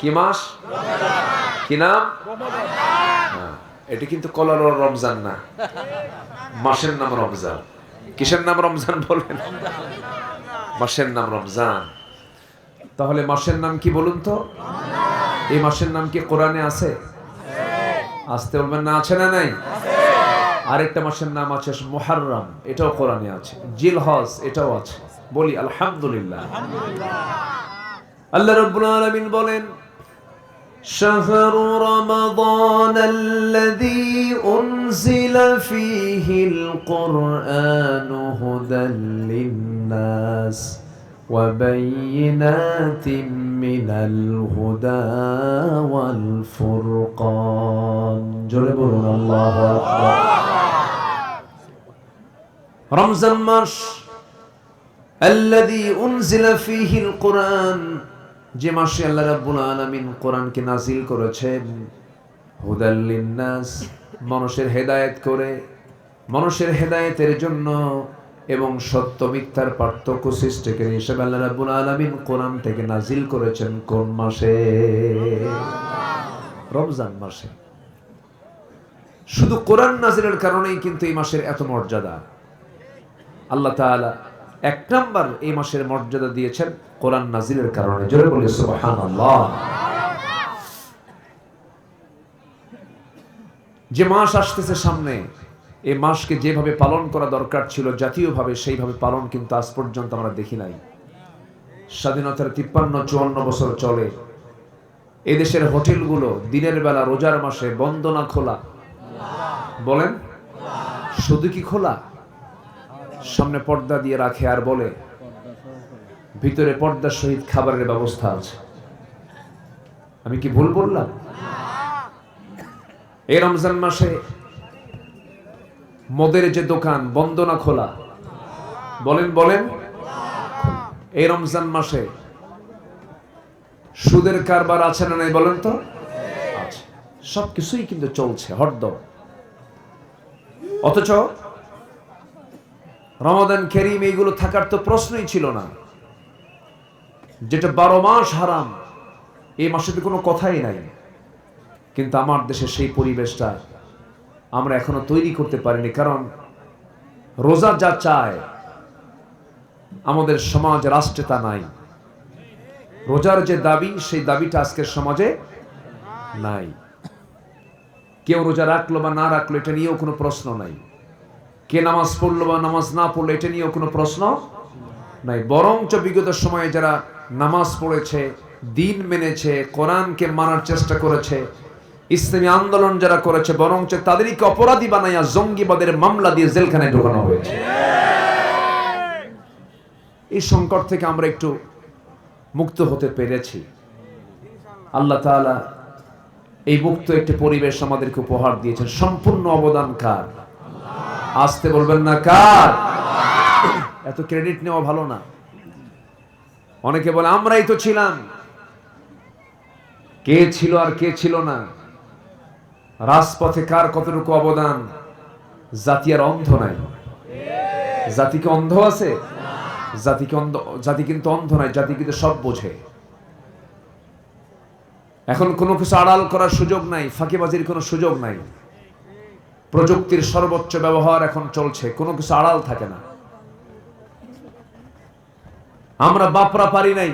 কি মাস? কি নাম? হ্যাঁ, এটা কিন্তু কলার রমজান না। মাসের নাম রমজান। কিসের নাম রমজান বলেন? মাসের নাম রমজান। তাহলে মাসের নাম কি বলুন তো? এই মাসের নাম কি কোরআনে আছে? আসতে বলবেন না আছে না নাই? আরেকটা মাসের নাম আছে মুহাররম এটাও কোরআনে আছে। জিল জিলহজ এটাও আছে। বলি আলহামদুলিল্লাহ। আল্লাহ রাব্বুল আলামিন বলেন شهر رمضان الذي أنزل فيه القرآن هدى للناس وبينات من الهدى والفرقان. جربنا الله أكبر رمضان মাস الذي أنزل فيه القرآن যে মাসে আল্লাহ রাব্বুল আলামিন কোরআনকে নাজিল করেছেন হুদাল লিন্নাস মানুষের হেদায়েত করে মানুষের হেদায়েতের জন্য এবং সত্য মিথ্যার পার্থক্য সৃষ্টিকারী হিসেবে আল্লাহ রাব্বুল আলামিন কোরআন থেকে নাজিল করেছেন কোন মাসে? রমজান মাসে। শুধু কোরআন নাজিলের কারণেই কিন্তু এই মাসের এত মর্যাদা। আল্লাহ তাআলা এক নাম্বার এই মাসের মর্যাদা দিয়েছেন কোরআন নাজিলের কারণে। জোরে বলে, সুবহানাল্লাহ। যে মাস আসতেছে সামনে, এই মাসকে যেভাবে পালন করা দরকার ছিল, জাতীয়ভাবে সেইভাবে পালন কিন্তু আজ পর্যন্ত আমরা দেখি নাই। স্বাধীনতার তিপ্পান্ন, চুয়ান্ন বছর চলে। এদেশের হোটেলগুলো দিনের বেলা রোজার মাসে বন্ধ না খোলা? বলেন? শুধু কি খোলা? সামনে পর্দা দিয়ে রাখে আর বলে ভিতরে পর্দার সহিত খাবারের ব্যবস্থা আছে। আমি কি ভুল বললাম? এই রমজান মাসে মদের যে দোকান বন্ধ না খোলা? বলেন বলেন। এই রমজান মাসে সুদের কারবার আছে না নাই বলেন তো? আছে। সবকিছুই কিন্তু চলছে হরদম। অথচ রমাদান কেরিম এইগুলো থাকার তো প্রশ্নই ছিল না। যেটা বারো মাস হারাম এই মাসে তো কোনো কথাই নাই। কিন্তু আমার দেশে সেই পরিবেশটা আমরা এখনও তৈরি করতে পারিনি, কারণ রোজা যা চায়, আমাদের সমাজ রাষ্ট্রে তা নাই। রোজার যে দাবি, সেই দাবিটা আজকের সমাজে নাই। কেউ রোজা রাখল বা না রাখল, এটা নিয়েও কোনো প্রশ্ন নাই। কে নামাজ পড়ল বা নামাজ না পড়ল, এটা নিয়েও কোনো প্রশ্ন নাই। বরঞ্চ বিগত সময়ে যারা নামাজ পড়েছে, দিন মেনেছে, কোরআনকে মানার চেষ্টা করেছে, ইসলামী আন্দোলন যারা করেছে, বরঞ্চ তাদেরকে অপরাধী বানাইয়া জঙ্গিবাদের মামলা দিয়ে জেলখানায় ঢোকানো হয়েছে। এই সংকট থেকে আমরা একটু মুক্ত হতে পেরেছি। আল্লাহ তাআলা এই মুক্ত একটি পরিবেশ আমাদেরকে উপহার দিয়েছেন। সম্পূর্ণ অবদান কার? আসতে বলবেন না কার? এত ক্রেডিট নেওয়া ভালো না। অনেকে বলে, আমরাই তো ছিলাম। কে ছিল আর কে ছিল না? রাজপথে কার কতটুকু অবদান? জাতি আর অন্ধ নাই। জাতিকে অন্ধ আছে? জাতিকে অন্ধ, জাতি কিন্তু অন্ধ নাই, জাতি কিন্তু সব বোঝে। এখন কোনো কিছু আড়াল করার সুযোগ নাই, ফাঁকিবাজির কোনো সুযোগ নাই। প্রযুক্তির সর্বোচ্চ ব্যবহার এখন চলছে, কোনো কিছু আড়াল থাকে না। আমরা বাপরা পারি নাই,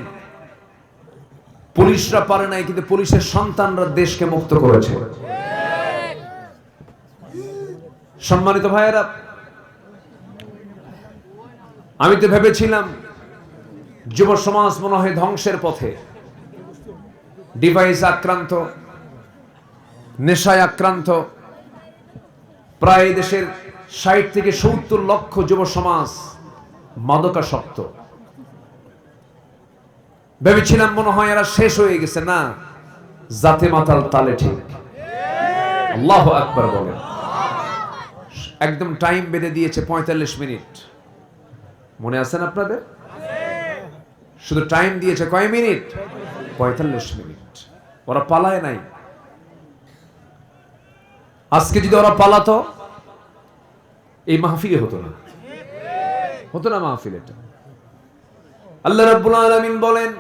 পুলিশরা পারে নাই, কিন্তু পুলিশের সন্তানরা দেশকে মুক্ত করেছে। সম্মানিত ভাইয়েরা, আমি তো ভেবেছিলাম যুব সমাজ মনে হয় ধ্বংসের পথে। ডিভাইস আক্রান্ত, নেশায় আক্রান্ত প্রায় দেশের ষাট থেকে সত্তর লক্ষ যুব সমাজ মাদকাসক্ত। ভেবেছিলাম মনে হয় এরা শেষ হয়ে গেছে, না, জাতে মাতাল তালে ঠিক। আল্লাহ আকবার বলেন। একদম টাইম বেঁধে দিয়েছে পঁয়তাল্লিশ মিনিট। মনে আছেন আপনাদের? শুধু টাইম দিয়েছে কয় মিনিট? পঁয়তাল্লিশ মিনিট। ওরা পালায় নাই। আজকে যদি ওরা পালাতো এই মাহফিলে হতো না হতো না মাহফিল এটা আল্লাহ রাব্বুল আলামিন বলেন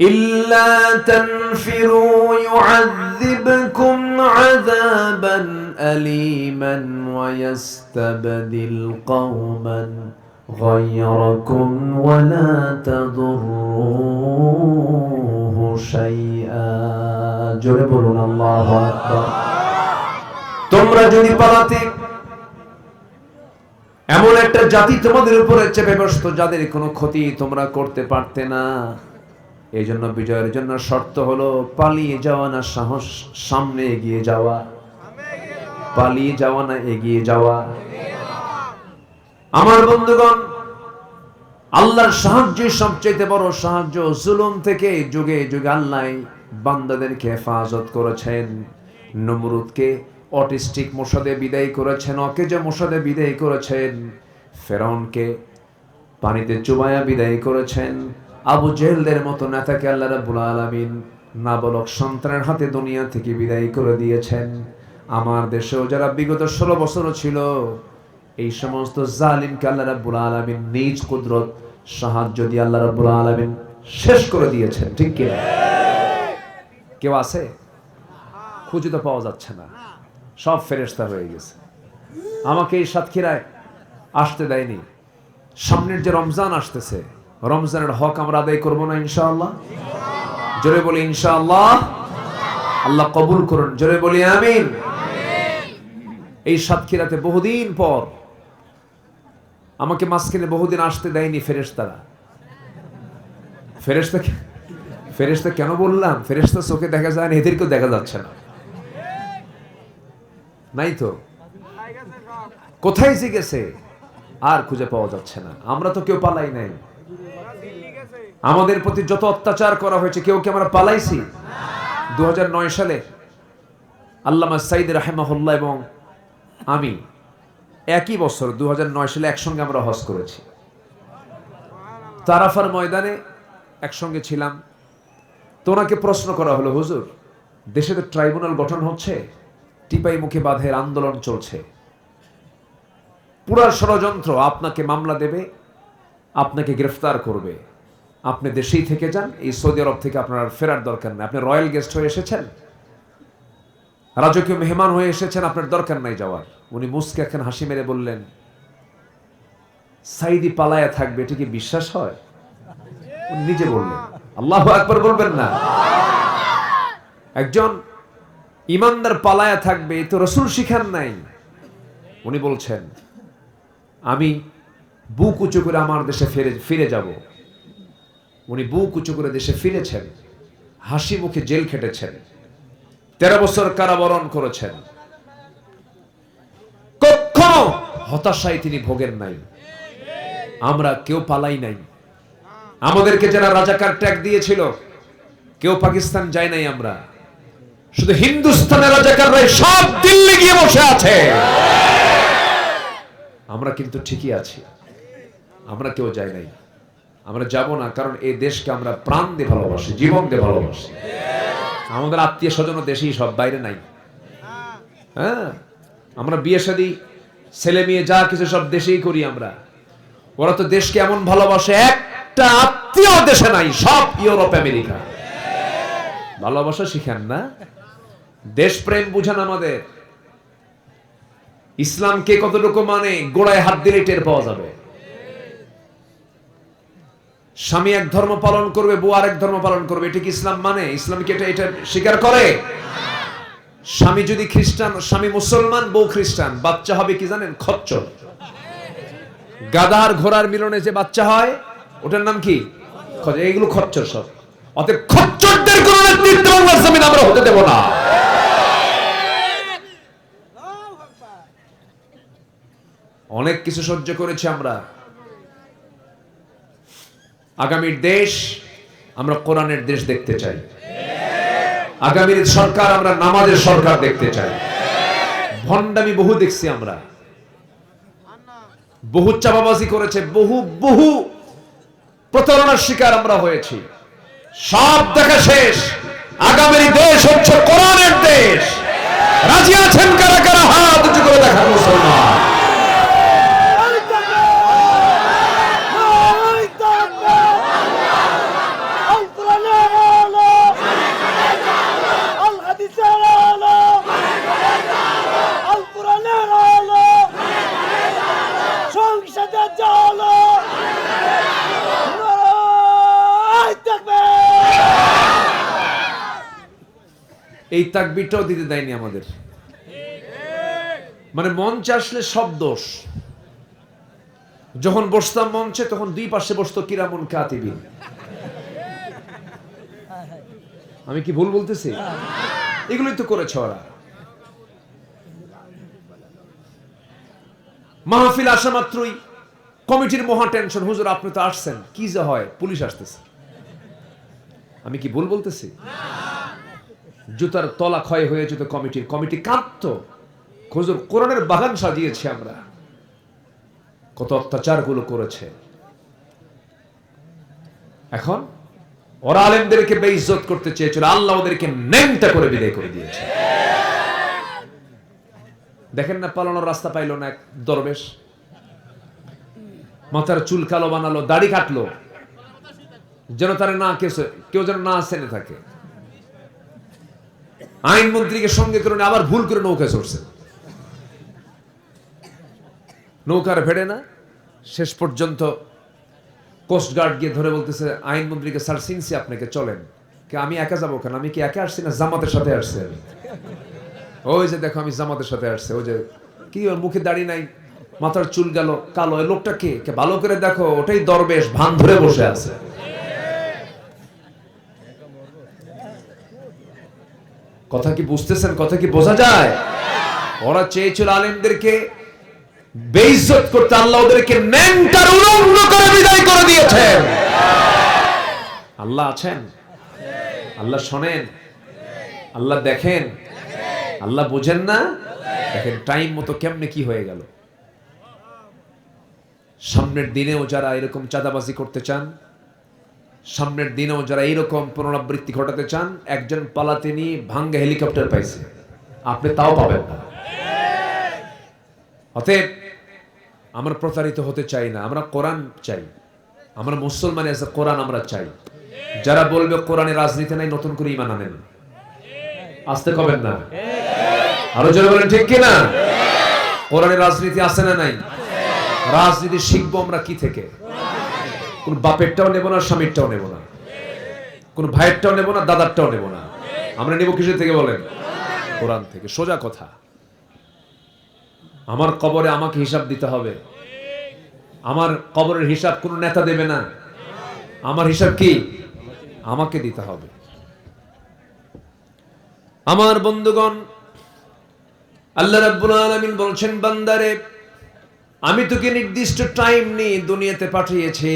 إلا تنفروا يعذبكم عذابا أليما ويستبدل قوما غيركم ولا تضروه شيئا جربنا الله أكبر তোমরা যদি পালাতে, এমন একটা জাতি তোমাদের উপরে চেপে বসত, যাদের কোনো ক্ষতি তোমরা করতে পারতে না। এই জন্য বিজয়ের জন্য শর্ত হলো, পালিয়ে যাওয়া না সাহস, সামনে এগিয়ে যাওয়া। পালিয়ে যাওয়া না এগিয়ে যাওয়া। আমার বন্ধুগণ, আল্লাহর সাহায্য সবচেয়ে বড় সাহায্য জুলুম থেকে যুগে যুগে আল্লাহ বান্দাদেরকে হেফাজত করেছেন। নমরুদকে অটিস্টিক মোসাদে বিদায় করেছেন, অকেজে মোসাদে বিদায় করেছেন। ফেরাউনকে পানিতে চুবায়া বিদায় করেছেন। আবু জেহেলদের মতো নেতাকে আল্লাহ রাব্বুল আলামিন নাবালক সন্তানের হাতে দুনিয়া থেকে বিদায় করে দিয়েছেন। আমার দেশেও যারা বিগত ষোলো বছরও ছিল, এই সমস্ত জালিমকে আল্লাহ রাব্বুল আলামিন নিজ কুদরত সাহায্য দিয়ে আল্লাহ রাব্বুল আলামিন শেষ করে দিয়েছেন, ঠিক কি কেউ আছে? খুঁজে তো পাওয়া যাচ্ছে না। সব ফেরেস্তা হয়ে গেছে। আমাকে এই সাতক্ষীরায় আসতে দেয়নি। সামনের যে রমজান আসতেছে, রমজানের হক আমরা আদায় করব না ইনশাআল্লাহ? জোরে বলি ইনশাআল্লাহ। আল্লাহ কবুল করুন। জোরে বলি আমিন। এই সাতক্ষীরাতে বহুদিন পর আমাকে মাঝখানে বহুদিন আসতে দেয়নি ফেরেশতারা। ফেরেশতা ফেরেশতা কেন বললাম? ফেরেশতা চোখে দেখা যায় না, এদেরকেও দেখা যাচ্ছে না। নাই তো? কোথায় যে গেছে? আর খুঁজে পাওয়া যাচ্ছে না। আমরা তো কেউ পালাই নাই। আমাদের প্রতি যত অত্যাচার করা হয়েছে, কেউ কি আমরা পালাইছি? দু হাজার নয় সালে আল্লামা সাইদ রাহেমাহুল্লাহ এবং আমি একই বছর দু হাজার নয় সালে একসঙ্গে আমরা হজ করেছি। তারাফার ময়দানে একসঙ্গে ছিলাম। তো ওনাকে প্রশ্ন করা হলো, হুজুর দেশে তো ট্রাইব্যুনাল গঠন হচ্ছে? টিপাই মুখে বাঁধের আন্দোলন চলছে। পুরা ষড়যন্ত্র আপনাকে মামলা দেবে, আপনাকে গ্রেফতার করবে। আপনি দেশেই থেকে যান, এই সৌদি আরব থেকে আপনার ফেরার দরকার নেই। আপনি রয়্যাল গেস্ট হয়ে এসেছেন? রাজকীয় মেহমান হয়ে এসেছেন, আপনার দরকার নাই যাওয়ার। উনি মুসকে এখন হাসি মেরে বললেন, সাইদি পালায়া থাকবে, এটি কি বিশ্বাস হয়? উনি নিজে বললেন, আল্লাহ একবার বলবেন না। একজন ইমানদার পালায়া থাকবে তো রসুল শিখান নাই। উনি বলছেন, আমি বুক উঁচু করে আমার দেশে ফিরে ফিরে যাব। উনি বুক উঁচু করে দেশে ফিরেছেন, হাসি মুখে জেল খেটেছেন, তেরো বছর কারাবরণ করেছেন। কখনো হতাশায় তিনি ভোগেন নাই। আমরা কেউ পালাই নাই। আমাদেরকে যারা রাজাকার ট্যাগ দিয়েছিল, কেউ পাকিস্তান যায় নাই আমরা। শুধু হিন্দুস্তানের রাজাকাররাই সব দিল্লি গিয়ে বসে আছে। আমরা কিন্তু ঠিকই আছি। আমরা কেউ যাই নাই। আমরা যাব না, কারণ এই দেশকে আমরা প্রাণ দিয়ে ভালোবাসি, জীবন দিয়ে ভালোবাসি। আমাদের আত্মীয় স্বজন দেশেই সব, বাইরে নাই। হ্যাঁ? আমরা বিয়ে শাদী, ছেলে মেয়ে যা কিছু সব দেশেই করি আমরা। ওরা তো দেশকে এমন ভালোবাসে, একটা আত্মীয় দেশে নাই, সব ইউরোপ, আমেরিকা। ভালোবাসা শিখেন না? দেশপ্রেম বুঝান আমাদের। ইসলামকে কতটুকু মানে গোড়ায় হাত দিলে টের পাওয়া যাবে। স্বামী এক ধর্ম পালন করবে, বউ আরেক ধর্ম পালন করবে, এটা কি ইসলাম মানে? ইসলাম কি এটা এটা স্বীকার করে? স্বামী যদি খ্রিস্টান, স্বামী মুসলমান, বউ খ্রিস্টান, বাচ্চা হবে কি জানেন? খচ্চর। গাদার ঘোড়ার মিলনে যে বাচ্চা হয়, ওটার নাম কি। এইগুলো খচ্চর সব। অতএব খচ্চরদের কোন নেতৃত্ব আমরা হতে দেব না। অনেক কিছু সহ্য করেছি আমরা। আগামীর দেশ আমরা কোরআনের দেশ দেখতে চাই। আগামীর সরকার আমরা নামাজের সরকার দেখতে চাই। ভণ্ডামি বহু দেখছি আমরা। বহু চাপাবাজি করেছে, বহু বহু প্রতারণার শিকার আমরা হয়েছি। সব দেখা শেষ। আগামীর দেশ হচ্ছে কোরআনের দেশ। রাজি আছেন কারা কারা? হাত উঁচু করে দেখান মুসলমান। এই তাকবিরটাও দিতে দেয়নি আমাদের। মানে মঞ্চে আসলে সব দোষ। যখন বসতাম মঞ্চে, তখন দুই পাশে বসতো কিরামুন কাতিবিন আমি কি ভুল বলতেছি? এগুলোই তো করেছে ওরা। মাহফিল আসা মাত্রই কমিটির মহা টেনশন, হুজুর, আপনি তো আসছেন। কি যে হয়? পুলিশ আসতেছে। আমি কি ভুল বলতেছি? জুতার তলা ক্ষয় হয়ে যেত কমিটির কমিটি কাঁদত। হুজুর, কোরআনের বাগান সাজিয়েছি আমরা। কত অত্যাচারগুলো করেছে। এখন ওরা আলেমদেরকে বেইজ্জত করতে চেয়েছিল। আল্লাহ ওদেরকে নেমটা করে বিদায় করে দিয়েছে। দেখেন না, পালানোর রাস্তা পাইলো না এক দরবেশ। মাথার চুল কালো বানালো, দাড়ি কাটলো। যেন তারা না কেউ কেউ যেন না সেনে থাকে। আইনমন্ত্রীকে সঙ্গে করে আবার ভুল করে নৌকা চড়ছে। নৌকার ভেড়ে না। শেষ পর্যন্ত কোস্টগার্ড গিয়ে ধরে বলতেছে, আইনমন্ত্রীকে স্যার সিনসি আপনাকে, চলেন। কে, আমি একা যাব কেন? আমি কি একা আসছি না? জামাতের সাথে আসছি আমি। ওই যে দেখো, আমি জামাতের সাথে আসছে। ওই যে, কি ওর মুখে দাড়ি নাই? মাথার চুল গেল, কালো। লোকটা কে? কে, ভালো করে দেখো, ওটাই দরবেশ, ভান ধরে বসে আছে। কথা কি বুঝতেছেন? কথা কি বোঝা যায়? ওরা চেয়েছিল আলেমদেরকে বেইজ্জত করতে, আল্লাহ ওদেরকে মেন্টার উলঙ্গ করে বিদায় করে দিয়েছেন। আল্লাহ আছেন? আল্লাহ শোনেন? আল্লাহ দেখেন? আল্লাহ বোঝেন না? দেখেন টাইম মতো কেমনে কি হয়ে গেল? সামনের দিনেও যারা এরকম চাঁদাবাজি করতে চান সামনের দিনেও যারা এইরকম পুনরাবৃত্তি ঘটাতে চান, একজন পালাতে নিয়ে ভাঙ্গে হেলিকপ্টার পাইছে। আপনি তাও পাবেন না। অতএব, আমরা প্রতারিত হতে চাই না, আমরা কোরআন চাই। আমরা মুসলমান এসে কোরআন আমরা চাই। যারা বলবে কোরআনে রাজনীতি নাই, নতুন করে ইমান আনেন। আসতে কবেন না। আরও জোরে বলেন, ঠিক কিনা? কোরআনে রাজনীতি আছে না নাই? রাজনীতি শিখব আমরা কি থেকে? কোন বাপেরটাও নেব না, স্বামীরটাও নেব না। কোন ভাইয়েরটাও নেব না, দাদারটাও নেব না। আমরা নেব কিসের থেকে বলেন? কোরআন থেকে। সোজা কথা। আমার কবরে আমাকে হিসাব দিতে হবে। আমার কবরের হিসাব কোন নেতা দেবে না। আমার হিসাব কি? আমাকে দিতে হবে। আমার বন্ধুগণ, আল্লাহ রাব্বুল আলামিন বলছেন, বান্দারে আমি তোকে নির্দিষ্ট টাইম নিয়ে দুনিয়াতে পাঠিয়েছি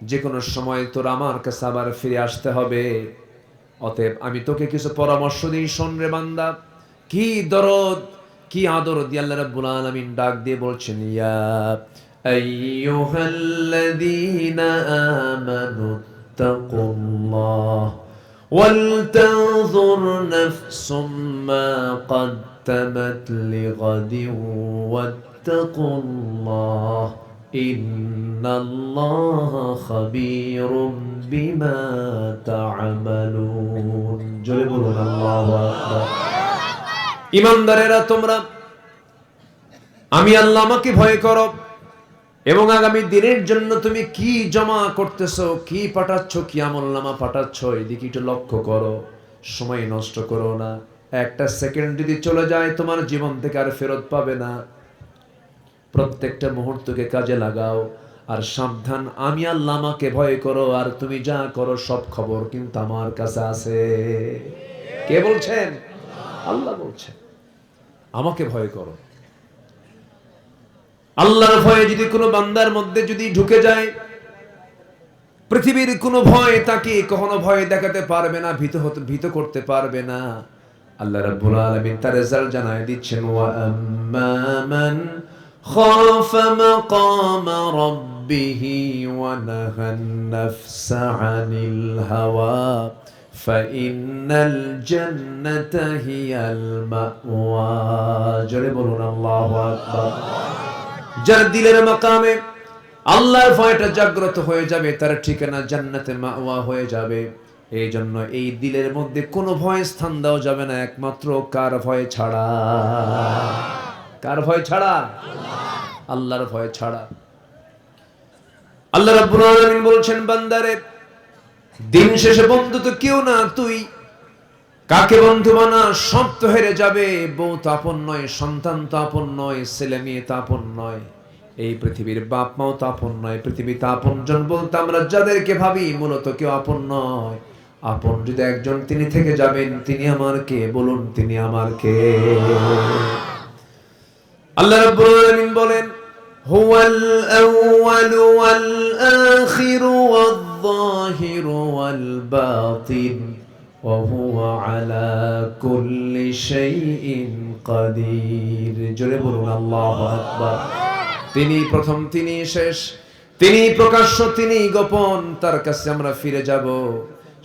যে কোনো সময় তোর আমার কাছে আবার ফিরে আসতে হবে অতএব আমি তোকে কিছু পরামর্শ দিই শোন রে বান্দা কি দরদ কি আদর দিয়ে আল্লাহ রাব্বুল আলামিন ডাক দিয়ে বলছেন ইয়া আইয়ুহাল্লাযীনা আমানু তাকুল্লাহ ولتنظر نفس ما قدمت لغد واتقوا الله إن الله خبير بما تعملون জোরে বলুন আল্লাহু আকবার ইমানদারেরা তোমরা আমি আল্লাহ আমাকে ভয় করো এবং আগামী দিনের জন্য তুমি কি জমা করতেছো কি পাঠাচ্ছ কি আমল নামা পাঠাচ্ছ এদিকে একটু লক্ষ্য করো সময় নষ্ট করো না একটা সেকেন্ড যদি চলে যায় তোমার জীবন থেকে আর ফেরত পাবে না প্রত্যেকটা মুহূর্তকে কাজে লাগাও, আর সাবধান, আমি আল্লাহ আমাকে ভয় করো, আর তুমি যা করো সব খবর কিন্তু আমার কাছে আছে। কে বলছেন? আল্লাহ বলছেন। আমাকে ভয় করো। আল্লাহর ভয়ে যদি কোনো বান্দার মধ্যে যদি ঢুকে যায়, পৃথিবীর কোনো ভয় তাকে কখনো ভয় দেখাতে পারবে না, ভীত হতে, ভীত করতে পারবে না। আল্লাহ রাব্বুল আলামিন তার রেজাল্ট জানায় দিচ্ছেন, ওয়া আম্মা মান খাফা মাকাম রাব্বিহি ওয়া নাহান নাফসা আনিল হাওয়া فإن الجنة هي المأوى জোরে বলুন আল্লাহু আকবার যার দিলের মাকামে আল্লাহর ভয়টা জাগ্রত হয়ে যাবে তার ঠিকানা জান্নাতে মাওয়া হয়ে যাবে এই জন্য এই দিলের মধ্যে কোনো ভয় স্থান দেওয়া যাবে না একমাত্র কার ভয় ছাড়া কার ভয় ছাড়া? আল্লাহর ভয় ছাড়া। আল্লাহ রাব্বুল আলামিন বলছেন, বান্দারে, দিন শেষে বন্ধু তো কেউ না, তুই কাকে বন্ধু বানা? সব তো হেরে যাবে। বউ তো আপন নয়, সন্তান তো আপন নয়, ছেলে মেয়ে তো আপন নয়, এই পৃথিবীর বাপ মাও তো আপন নয়, পৃথিবীতে আপন জন বলতে আমরা যাদেরকে ভাবি, মূলত কেউ আপন নয়। আপন যদি একজন তিনি থেকে যাবেন, তিনি আমার কে বলুন তিনি আমার কে আল্লাহ রাব্বুল আলামিন বলেন, হুয়াল ওয়াল ওয়াল ওয়াল বাতিন, ওয়া হুয়া আলা কুল্লি শাইইন কাদির। জোরে বলুন, আল্লাহু আকবার। তিনি প্রথম, তিনি শেষ, তিনি প্রকাশ্য, তিনি গোপন, তার কাছে আমরা ফিরে যাব।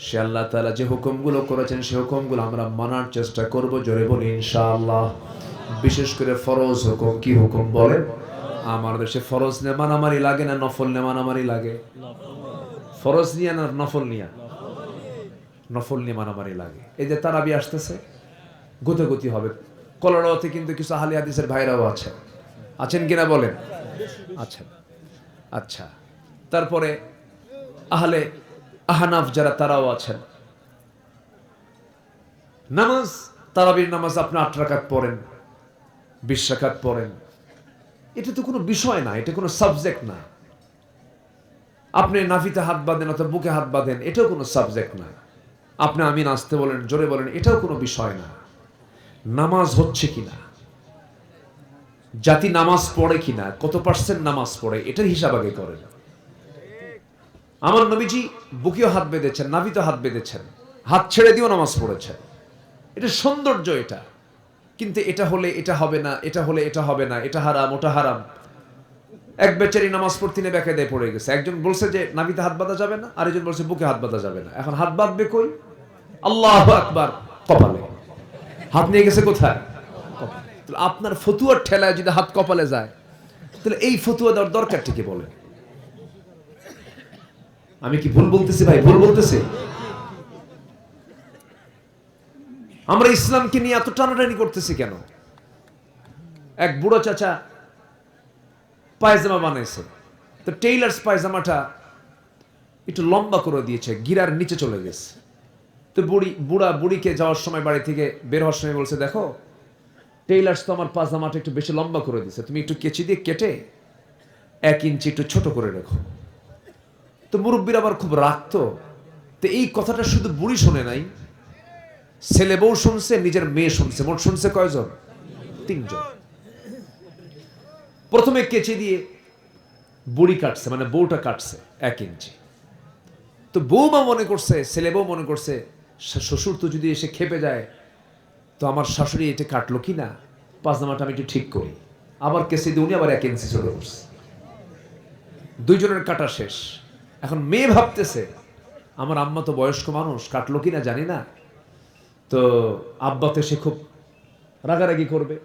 সে আল্লাহ তাআলা যে হুকুমগুলো করেছেন, সে হুকুমগুলো আমরা মানার চেষ্টা করব, জোরে বলি ইনশাআল্লাহ। বিশেষ করে ফরজ হুকুম, কি হুকুম বলে? আমার দেশে ফরজ নেমানামারি লাগে না, নফল নেমানামারি লাগে? ফরজ নিয়ে না নফল নিয়ে? নফল নিয়ে মারামারি লাগে। এই যে তারাবি আসতেছে গতি হবে। কলরাওতে কিন্তু কিছু আহলি হাদিসের ভাইরাও আছে। আছেন কিনা বলেন? আছেন। আচ্ছা তারপরে আহলে আহানাফ যারা, তারাও আছেন। নামাজ, তারাবির নামাজ আপনি আট রাকাত পড়েন। বিশ রাকাত পড়েন। এটা তো কোনো বিষয় না, এটা কোনো সাবজেক্ট না। আপনি নাভিতে হাত বাঁধেন অথবা বুকে হাত বাঁধেন, এটাও কোনো সাবজেক্ট না। আপনি আমি নাচতে বলেন, জোরে বলেন, এটাও কোনো বিষয় না। নামাজ হচ্ছে কিনা? জাতি নামাজ পড়ে কিনা? কত পার্সেন্ট নামাজ পড়ে? এটার হিসাব আগে করেন। আমার নবীজি বুকেও হাত বেঁধেছেন নাভিতে হাত বেঁধেছেন। হাত ছেড়ে দিয়েও নামাজ পড়েছেন। এটা সৌন্দর্য এটা। কিন্তু এটা হলে এটা হবে না, এটা হলে এটা হবে না, এটা হারাম, ওটা হারাম। এক বেচারি নামাজ পড়তে নিয়ে বেকায়দায় পড়ে গেছে। একজন বলছে যে, নাভিতে হাত বাঁধা যাবে না, আরেকজন বলছে, বুকে হাত বাঁধা যাবে না। এখন হাত বাঁধবে কই? আল্লাহ আকবার, কপালে। হাত নিয়ে গেছে কোথায়? আপনার ফতুয়ার ঠেলায় যদি হাত কপালে যায়, তাহলে এই ফতুয়া দেওয়ার দরকার ঠিকই বলে আমি কি ভুল বলতেছি ভাই? ভুল বলতেছি? আমরা ইসলামকে নিয়ে এত টানাটানি করতেছি কেন? এক বুড়ো চাচা পায়জামা বানাইছে। তো টেইলার্স পায়জামাটা একটু লম্বা করে দিয়েছে, গিরার নিচে চলে গেছে। তো বুড়ি, বুড়া, বুড়িকে যাওয়ার সময় বাড়ি থেকে বের হওয়ার সময় বলছে, দেখো, টেইলার্স তো আমার পাজামাটা একটু বেশি লম্বা করে দিছে তুমি একটু কেচি দিয়ে কেটে এক ইঞ্চি একটু ছোট করে রেখো। তো মুরব্বীর আবার খুব রাখতো তো এই কথাটা শুধু বুড়ি শোনে নাই ছেলে বউ শুনছে, নিজের মেয়ে শুনছে। মোট শুনছে কয়জন? তিনজন। প্রথমে কেচে দিয়ে বুড়ি কাটছে মানে বউটা কাটছে এক ইঞ্চি। তো বউমা মনে করছে, ছেলে বউ মনে করছে শ্বশুর তো যদি এসে খেপে যায়, তো আমার শাশুড়ি এটা কাটলো কি না? পাজামাটা আমি একটু ঠিক করি। আবার কেসে দিয়ে উনি আবার এক ইঞ্চি চলে করছে দুইজনের কাটা শেষ। এখন মেয়ে ভাবতেছে, আমার আম্মা তো বয়স্ক মানুষ, কাটলো কি না জানি না। তো আব্বাতে সে খুব রাগারাগি করবে।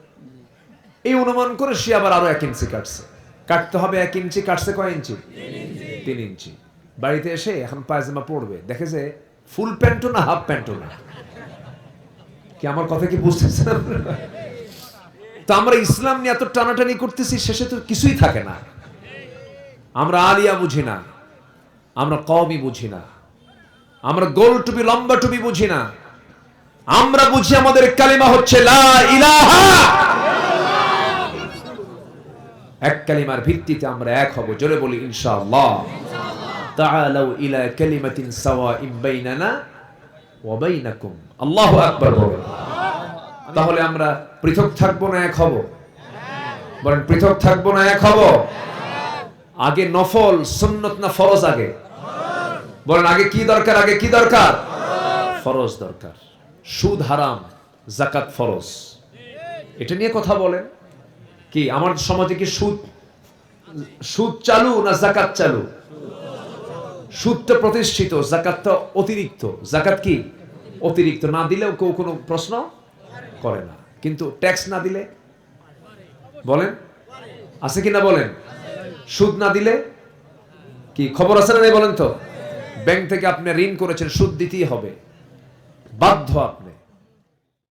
এই অনুমান করে সে আবার আরও এক ইঞ্চি কাটছে। কাটতে হবে এক ইঞ্চি, কাটছে কয় ইঞ্চি? তিন ইঞ্চি। বাড়িতে এসে এখন পায়জামা পড়বে দেখে যে ফুল প্যান্টও না, হাফ প্যান্টও না। কি আমার কথা কি আপনারা? তো আমরা ইসলাম নিয়ে এত টানাটানি করতেছি, শেষে তো কিছুই থাকে না। আমরা আলিয়া বুঝি না। আমরা কমই বুঝি না। আমরা গোল টুপি, লম্বা টুপি বুঝি না। আমরা বুঝি আমাদের কালিমা হচ্ছে লা ইলাহা। এক কালিমার ভিত্তিতে আমরা এক হব, জোরে বলি ইনশাআল্লাহ। তাআলাউ ইলা কালিমাতিন সাওয়াইন বাইনানা ওয়া বাইনাকুম। আল্লাহু আকবার বলেন। তাহলে আমরা পৃথক থাকব না এক হব? বলেন, পৃথক থাকব না এক হব? আগে নফল, সুন্নত না ফরজ আগে? বলেন, আগে কি দরকার, আগে কি দরকার? ফরজ দরকার। সুদ হারাম জাকাত ফরজ। এটা নিয়ে কথা বলেন। কি, আমার সমাজে কি সুদ সুদ চালু না জাকাত চালু? সুদটা প্রতিষ্ঠিত জাকাতটা অতিরিক্ত। জাকাত কি? অতিরিক্ত। না দিলেও কেউ কোনো প্রশ্ন করে না। কিন্তু ট্যাক্স না দিলে? বলেন। আছে কি না বলেন? সুদ না দিলে? কি, খবর আছে না বলেন তো? ব্যাংক থেকে আপনি ঋণ করেছেন, সুদ দিতেই হবে। বাধ্য আপনি।